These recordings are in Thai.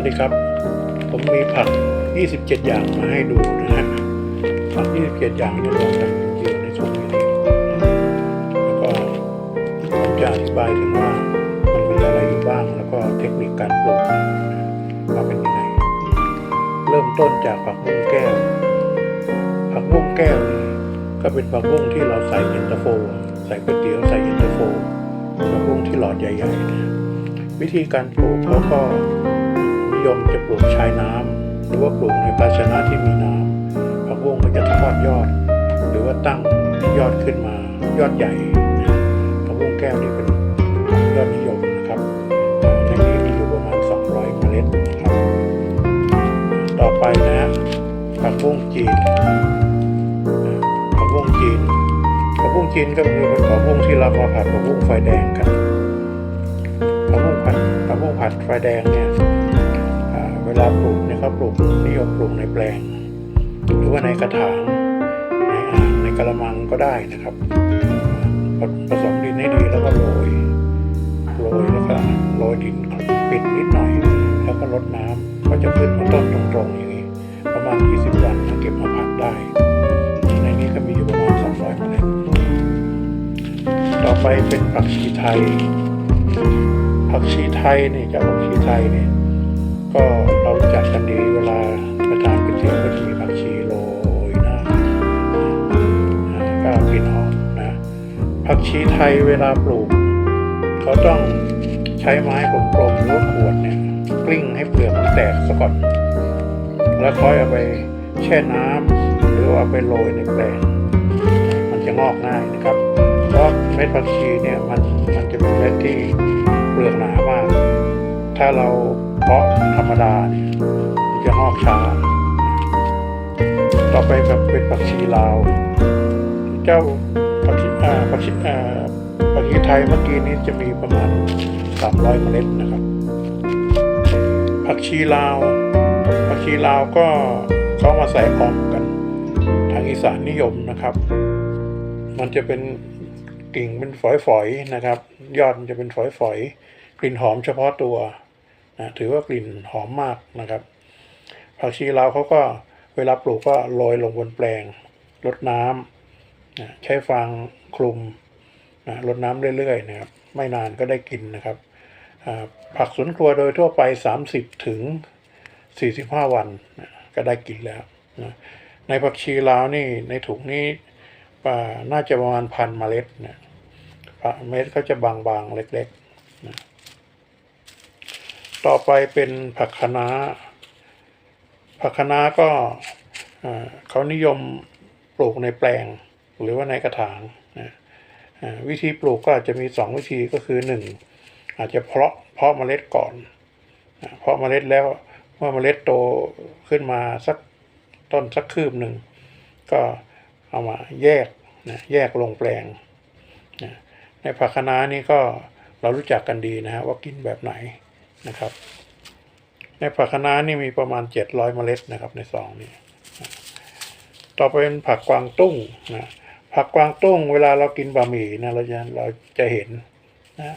วัสดีครับ ผมมีผัก 27 อย่างมาให้ดูนะฮะผัก 27 อย่างเนี่ยรวมกันอยู่ในถุงนี้แล้วก็ผมจะอธิบายถึงว่ามันมีอะไรอยู่บ้างแล้วก็เทคนิคการปลูกว่าเป็นยังไงเริ่มต้นจากผักบุ้งแก้ว ผักบุ้งแก้วนี่ก็เป็นผักบุ้งที่เราใส่เย็นตาโฟ ใส่ก๋วยเตี๋ยวใส่เย็นตาโฟผักบุ้งที่หลอดใหญ่ๆนะวิธีการปลูกเขาก็ ยมจะปลูกชายน้ำหรือว่าปลูกในภาชนะที่มีน้ำผักบุ้งก็จะทอดยอด หรือว่าตั้งยอดขึ้นมายอดใหญ่ผักบุ้งแก้วนี่เป็นยอดนิยมนะครับในนี้มีอยู่ประมาณ 200เมล็ดนะครับ ต่อไปนะผักบุ้งจีนผักบุ้งจีนผักบุ้งจีนก็คือเป็นผักบุ้งที่เรามาผัดผักบุ้งไฟแดงกันผักบุ้งผัดผักบุ้งผัดไฟแดงเนี่ย เวลาปลูกเนี่ยเขาปลูกนิยมปลูกในแปลง หรือว่าในกระถางในอ่างในกระมังก็ได้นะครับผสมดินให้ดีแล้วก็โรยโรยแล้วก็โรยดินปิดนิดหน่อย แล้วก็รดน้ำก็จะขึ้นมาต้นตรงๆอย่างนี้ ประมาณ 20 วันแล้วเก็บมาผักได้ ในนี้ก็มีอยู่ประมาณ200เมล็ดต่อไปเป็นผักชีไทยผักชีไทยนี่กับผักชีไทยนี่ ก็เรารู้จักกันดีเวลาประทานก๋วยเตี๋ยวก็จะมีผักชีโรยหน้านะก็กลิ่นหอมนะผักชีไทยเวลาปลูก เขาต้องใช้ไม้กลมๆหรือว่าขวดเนี่ยกลิ้งให้เปลือกมันแตกซะก่อน แล้วค่อยเอาไปแช่น้ำหรือว่าเอาไปโรยในแปลงมันจะงอกง่ายนะครับ เพราะเม็ดผักชีเนี่ยมันมันจะเป็นเม็ดที่เปลือกหนามาก ถ้าเรา เพาะธรรมดาเนี่ยจะงอกช้า ต่อไปแบบเป็นผักชีลาว เจ้าผักชีอ่าผักชีอ่าผักชีไทยเมื่อกี้นี้จะมีประมาณ 300 เมล็ดนะครับผักชีลาวผักชีลาวก็เขามาใส่ออมกัน ทางอีสานนิยมนะครับ มันจะเป็นกิ่งเป็นฝอยๆนะครับ ยอดมันจะเป็นฝอยๆกลิ่นหอมเฉพาะตัว นะถือว่ากลิ่นหอมมากนะครับผักชีลาวเขาก็เวลาปลูกก็โรยลงบนแปลงรดน้ำนะใช้ฟางคลุมนะรดน้ำเรื่อยๆนะครับไม่นานก็ได้กินนะครับผักสวนครัวโดยทั่วไป 30 ถึง 45 วันนะก็ได้กินแล้วนะในผักชีลาวนี่ในถุงนี้น่าจะประมาณพันเมล็ดนะเมล็ดเขาจะบางๆเล็ก ต่อไปเป็นผักคะน้า ผักคะน้าก็เขานิยมปลูกในแปลงหรือว่าในกระถางนะวิธีปลูกก็อาจจะมีสองวิธีก็คือหนึ่งอาจจะเพาะเพาะเมล็ดก่อน เพาะเมล็ดแล้วเมื่อเมล็ดโตขึ้นมาสักต้นสักคืบหนึ่ง ก็เอามาแยกนะแยกลงแปลงนะในผักคะน้านี่ก็เรารู้จักกันดีนะฮะว่ากินแบบไหน นะครับในผักคะน้านี่มีประมาณ 700 เมล็ดนะครับในซองนี้ ต่อไปเป็นผักกวางตุ้งนะผักกวางตุ้งเวลาเรากินบะหมี่นะเราจะเราจะเห็นนะ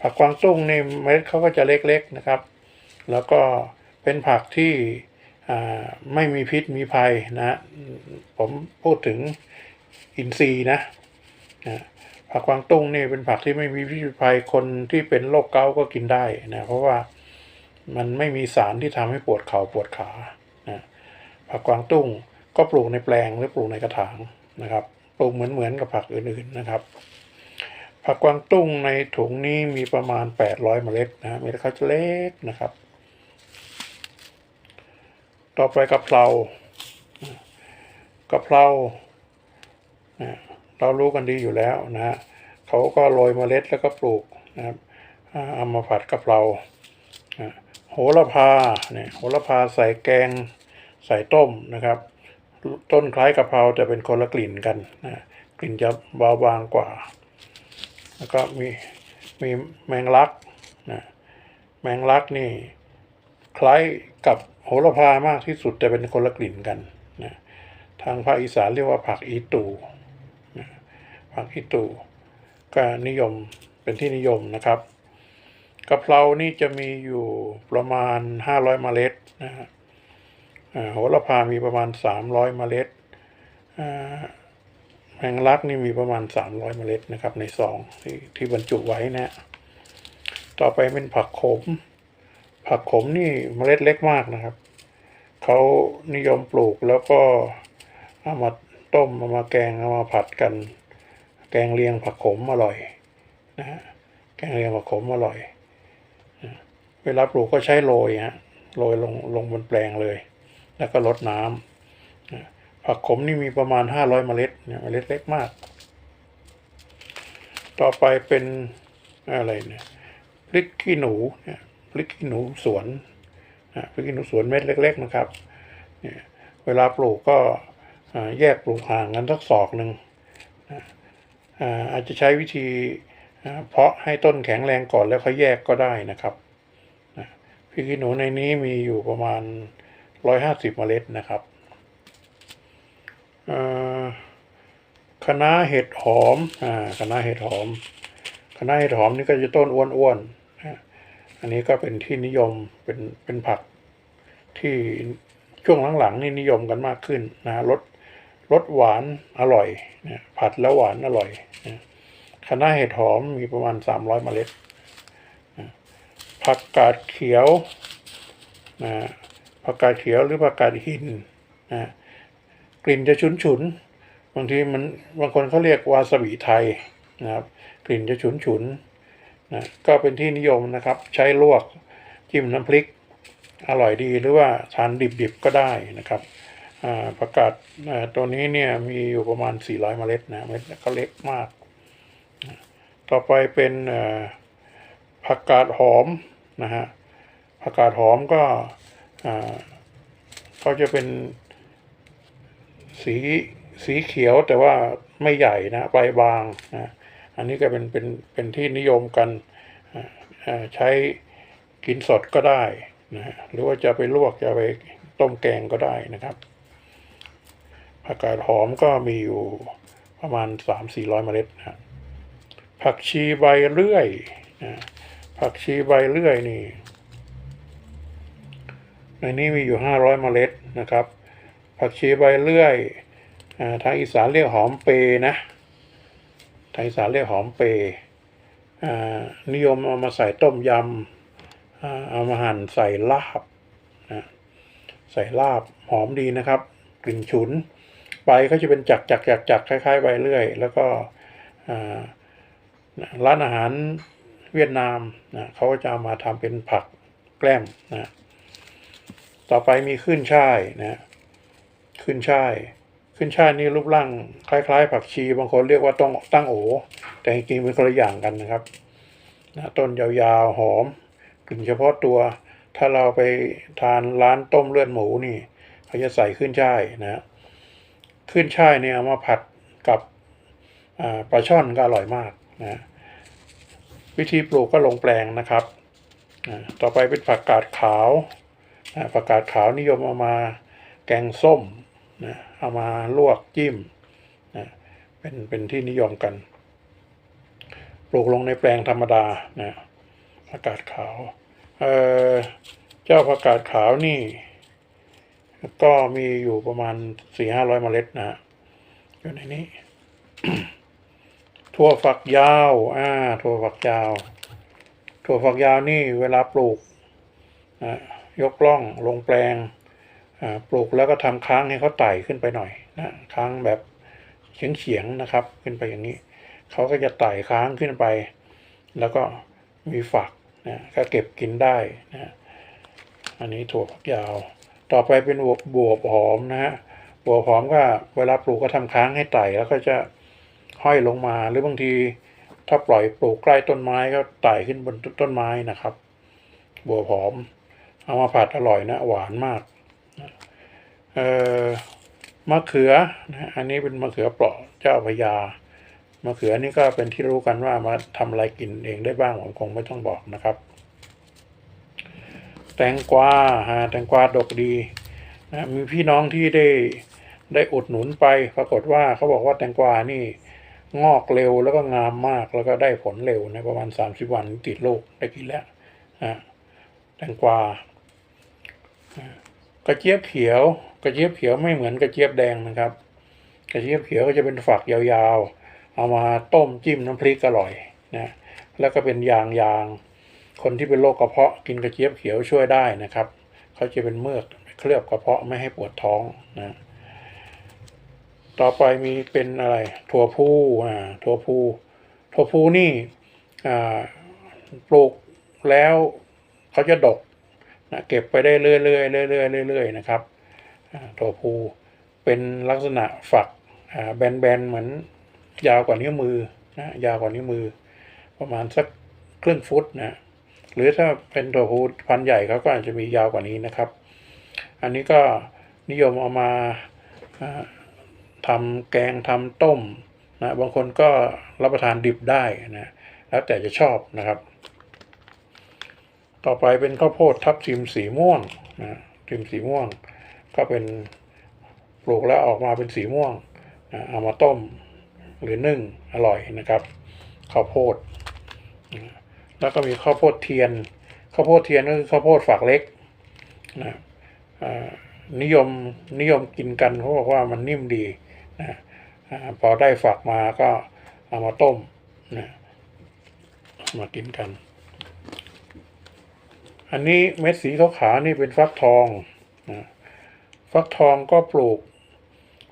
ผักกวางตุ้งนี่เมล็ดเขาก็จะเล็กๆนะครับ แล้วก็เป็นผักที่ไม่มีพิษมีภัยนะ ผมพูดถึงอินทรีย์นะนะ ผักกวางตุ้งนี่เป็นผักที่ไม่มีพิษภัยคนที่เป็นโรคเกาต์ก็กินได้นะเพราะว่ามันไม่มีสารที่ทำให้ปวดเข่าปวดขานะผักกวางตุ้งก็ปลูกในแปลงหรือปลูกในกระถางนะครับปลูกเหมือนเหมือนกับผักอื่นๆนะครับ ผักกวางตุ้งในถุงนี้มีประมาณ 800 เมล็ดนะเมล็ดเขาจะเล็กนะครับ ต่อไปกะเพรากะเพรานะ เรารู้กันดีอยู่แล้วนะฮะเขาก็โรยเมล็ดแล้วก็ปลูกนะครับเอามาผัดกะเพรานะโหระพาเนี่ยโหระพาใส่แกงใส่ต้มนะครับ ต้นคล้ายกะเพราแต่เป็นคนละกลิ่นกันนะกลิ่นจะเบาบางกว่า แล้วก็มีมีแมงลักนะแมงลักนี่คล้ายกับโหระพามากที่สุดแต่เป็นคนละกลิ่นกันนะทางภาคอีสานเรียกว่าผักอีตู ผักอีตูก็นิยมเป็นที่นิยมนะครับกะเพรานี่จะมีอยู่ประมาณ 500 เมล็ดนะฮะโหระพามีประมาณ 300 เมล็ดแมงลักนี่มีประมาณ 300 เมล็ดนะครับในซองที่ที่บรรจุไว้นะฮะต่อไปเป็นผักขม ผักขมนี่เมล็ดเล็กมากนะครับ เขานิยมปลูกแล้วก็เอามาต้มเอามาแกงเอามาผัดกัน แกงเลียงผักขมอร่อยนะฮะแกงเลียงผักขมอร่อย เวลาปลูกก็ใช้โรยฮะโรยลงลงบนแปลงเลย แล้วก็รดน้ำผักขมนี่มีประมาณห้าร้อยเมล็ดเนี่ยเมล็ดเล็กมาก ต่อไปเป็นอะไรเนี่ยพริกขี้หนูเนี่ยพริกขี้หนูสวนนะพริกขี้หนูสวนเม็ดเล็ก ๆ นะครับเนี่ยเวลาปลูกก็แยกปลูกห่างกันสักศอกหนึ่ง อาจจะใช้วิธีเพาะให้ต้นแข็งแรงก่อนแล้วเขาแยกก็ได้นะครับพริกขี้หนูในนี้มีอยู่ประมาณ 150 เมล็ดนะครับอ่าคะเห็ดหอมอ่าคะเห็ดหอมคณะเห็ดหอมนี่ก็จะต้นอ้วนๆนอันนี้ก็เป็นที่นิยมเป็นเป็นผักที่ช่วงหลังๆนี่นิยมกันมากขึ้นนะรส รสหวานอร่อยนะผัดแล้วหวานอร่อยนะคะน้าเห็ดหอมมีประมาณ 300 เมล็ดนะผักกาดเขียวนะผักกาดเขียวหรือผักกาดหินนะกลิ่นจะฉุนฉุนบางทีมันบางคนเขาเรียกวาซาบิไทยนะครับ กลิ่นจะฉุนฉุนนะก็เป็นที่นิยมนะครับ ใช้ลวกจิ้มน้ำพริก อร่อยดีหรือว่าทานดิบๆก็ได้นะครับ ผักกาดตัวนี้เนี่ยมีอยู่ประมาณ 400 เมล็ดนะเมล็ดเขาเล็กมาก ต่อไปเป็นผักกาดหอมนะฮะผักกาดหอมก็เขาจะเป็นสีสีเขียวแต่ว่าไม่ใหญ่นะใบบางนะอันนี้ก็เป็นเป็นเป็นที่นิยมกันใช้กินสดก็ได้นะฮะหรือว่าจะไปลวกจะไปต้มแกงก็ได้นะครับ ผักกาดหอมก็มีอยู่ประมาณสามสี่ร้อยเมล็ดนะผักชีใบเลื่อยนะผักชีใบเลื่อยนี่ ในนี้มีอยู่ห้าร้อยเมล็ดนะครับ ผักชีใบเลื่อยทางอีสานเรียกหอมเปย์นะทางอีสานเรียกหอมเปย์นิยมเอามาใส่ต้มยำเอามาหั่นใส่ลาบนะใส่ลาบหอมดีนะครับ กลิ่นฉุน ใบเขาจะเป็นจักจักจักจักคล้ายๆใบเลื่อย แล้วก็ร้านอาหารเวียดนามนะเขาก็จะเอามาทำเป็นผักแกล้มนะต่อไปมีขึ้นช่ายนะขึ้นช่าย ขึ้นช่ายนี่รูปร่างคล้าย ๆ ผักชีบางคนเรียกว่าต้องตั้งโอ แต่จริงๆเป็นคนละอย่างกันนะครับนะต้นยาวๆหอมกลิ่นเฉพาะตัว ถ้าเราไปทานร้านต้มเลือดหมูนี่เขาจะใส่ขึ้นช่ายนะ ขึ้นช่ายเนี่ยเอามาผัดกับปลาช่อนก็อร่อยมากนะวิธีปลูกก็ลงแปลงนะครับ ต่อไปเป็นผักกาดขาวผักกาดขาวนิยมเอามาแกงส้มนะเอามาลวกจิ้มนะเป็นเป็นที่นิยมกัน ปลูกลงในแปลงธรรมดานะผักกาดขาวเเจ้าผักกาดขาวนี่ ก็มีอยู่ประมาณสี่ห้าร้อยเมล็ดนะฮะอยู่ในนี้ ถั่วฝักยาว อ่า ถั่วฝักยาว ถั่วฝักยาวนี่เวลาปลูกนะยกล่องลงแปลงปลูกแล้วก็ทำค้างให้เขาไต่ขึ้นไปหน่อยนะค้างแบบเฉียงๆนะครับ ขึ้นไปอย่างนี้เขาก็จะไต่ค้างขึ้นไป แล้วก็มีฝักนะก็เก็บกินได้นะอันนี้ถั่วฝักยาว ต่อไปเป็นบวบบวหอมนะฮะบวบหอมก็เวลาปลูกก็ทำค้างให้ไต่แล้วก็จะห้อยลงมาหรือบางทีถ้าปล่อยปลูกใกล้ต้นไม้ก็ไต่ขึ้นบนต้นไม้นะครับ บวบหอม เอามาผัดอร่อยนะหวานมากเอ่อมะเขือนะอันนี้เป็นมะเขือเปราะเจ้าพระยามะเขือนี่ก็เป็นที่รู้กันว่ามาทำอะไรกินเองได้บ้างผมคงไม่ต้องบอกนะครับ แตงกวาฮะแตงกวาดกดีนะมีพี่น้องที่ได้ได้อุดหนุนไป ปรากฏว่าเขาบอกว่าแตงกวานี่งอกเร็วแล้วก็งามมากแล้วก็ได้ผลเร็วในประมาณ 30 วันติดลูกได้กินแล้วนะแตงกวากระเจี๊ยบเขียว กระเจี๊ยบเขียวไม่เหมือนกระเจี๊ยบแดงนะครับ กระเจี๊ยบเขียวก็จะเป็นฝักยาวๆ เอามาต้มจิ้มน้ำพริกอร่อยนะแล้วก็เป็นยางยาง คนที่เป็นโรคกระเพาะกินกระเจี๊ยบเขียวช่วยได้นะครับ เขาจะเป็นเมือกเคลือบกระเพาะไม่ให้ปวดท้องนะต่อไปมีเป็นอะไรถั่วพูอ่าถั่วพูถั่วพูนี่อ่าปลูกแล้วเขาจะดกนะเก็บไปได้เรื่อยๆเรื่อยๆเรื่อยๆนะครับอ่าถั่วพูเป็นลักษณะฝักอ่าแบนๆเหมือนยาวกว่านิ้วมือนะยาวกว่านิ้วมือ ประมาณสักครึ่งฟุตนะ หรือถ้าเป็นถั่วพูพันใหญ่เขาก็อาจจะมียาวกว่านี้นะครับ อันนี้ก็นิยมเอามาอ่าทำแกงทำต้มนะบางคนก็รับประทานดิบได้นะแล้วแต่จะชอบนะครับ ต่อไปเป็นข้าวโพดทับทิมสีม่วงนะทิมสีม่วง ก็เป็นปลูกแล้วออกมาเป็นสีม่วงนะเอามาต้มหรือนึ่งอร่อยนะครับข้าวโพดนะ แล้วก็มีข้าวโพดเทียน ข้าวโพดเทียนก็คือข้าวโพดฝักเล็กนะอ่านิยมนิยมกินกันเขาบอกว่ามันนิ่มดีนะพอได้ฝักมาก็เอามาต้มนะมากินกัน อันนี้เม็ดสีขาวๆนี่เป็นฟักทองนะฟักทองก็ปลูก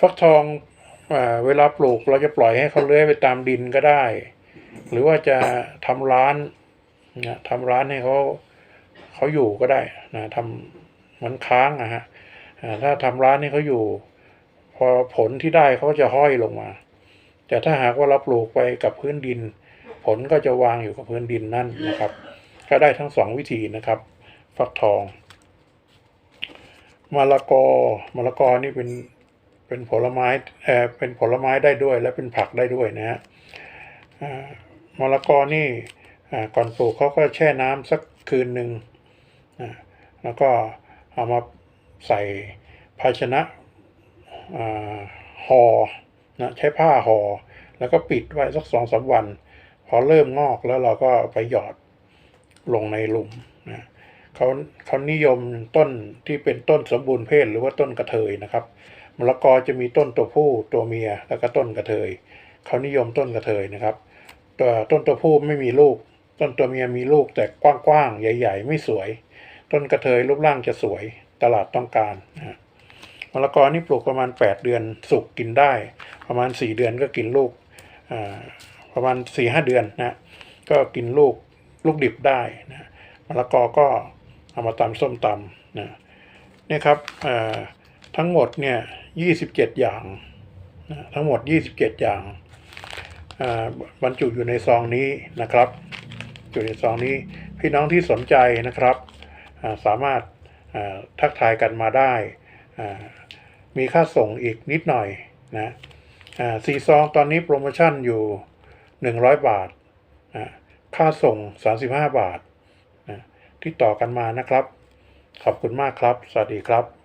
ฟักทองอเวลาปลูกเราจะปล่อยให้เขาเลื้อยไปตามดินก็ได้ หรือว่าจะทำร้าน นะทำร้านให้เขาเขาอยู่ก็ได้นะทำเหมือนค้างนะฮะถ้าทำร้านให้เขาอยู่ พอผลที่ได้เขาก็จะห้อยลงมา แต่ถ้าหากว่าเราปลูกไปกับพื้นดิน ผลก็จะวางอยู่กับพื้นดินนั่นนะครับ ก็ได้ทั้งสองวิธีนะครับ ฟักทองมะละกอมะละกอนี่เป็นเป็นผลไม้เออเป็นผลไม้ได้ด้วย และเป็นผักได้ด้วยนะฮะมะละกอนี่ ก่อนปลูกเขาก็แช่น้ำสักคืนหนึ่งแล้วก็เอามาใส่ภาชนะห่อนะใช้ผ้าห่อแล้วก็ปิดไว้สักสองสามวัน พอเริ่มงอกแล้วเราก็ไปหยอดลงในหลุมนะเขาเขานิยมต้นที่เป็นต้นสมบูรณ์เพศหรือว่าต้นกระเทยนะครับมะละกอจะมีต้นตัวผู้ตัวเมียแล้วก็ต้นกระเทยเขานิยมต้นกระเทยนะครับ ตัวต้นตัวผู้ไม่มีลูก ต้นตัวเมียมีลูกแต่กว้างๆ ใหญ่ ๆ ไม่สวย ต้นกระเทยรูปร่างจะสวย ตลาดต้องการนะมะละกอนี่ปลูกประมาณ 8 เดือนสุกกินได้ ประมาณ 4 เดือนก็กินลูกประมาณ 4-5เดือนนะก็กินลูกลูกดิบได้นะมะละกอก็เอามาตำส้มตำนะนี่ครับทั้งหมดเนี่ย27 อย่างนะทั้งหมด 27 อย่างอ่าบรรจุอยู่ในซองนี้นะครับ อยู่ในซองนี้พี่น้องที่สนใจนะครับสามารถทักทายกันมาได้มีค่าส่งอีกนิดหน่อยนะสี่ซองตอนนี้โปรโมชั่นอยู่ 100 บาท ค่าส่ง 35 บาทที่ต่อกันมานะครับ ขอบคุณมากครับ สวัสดีครับ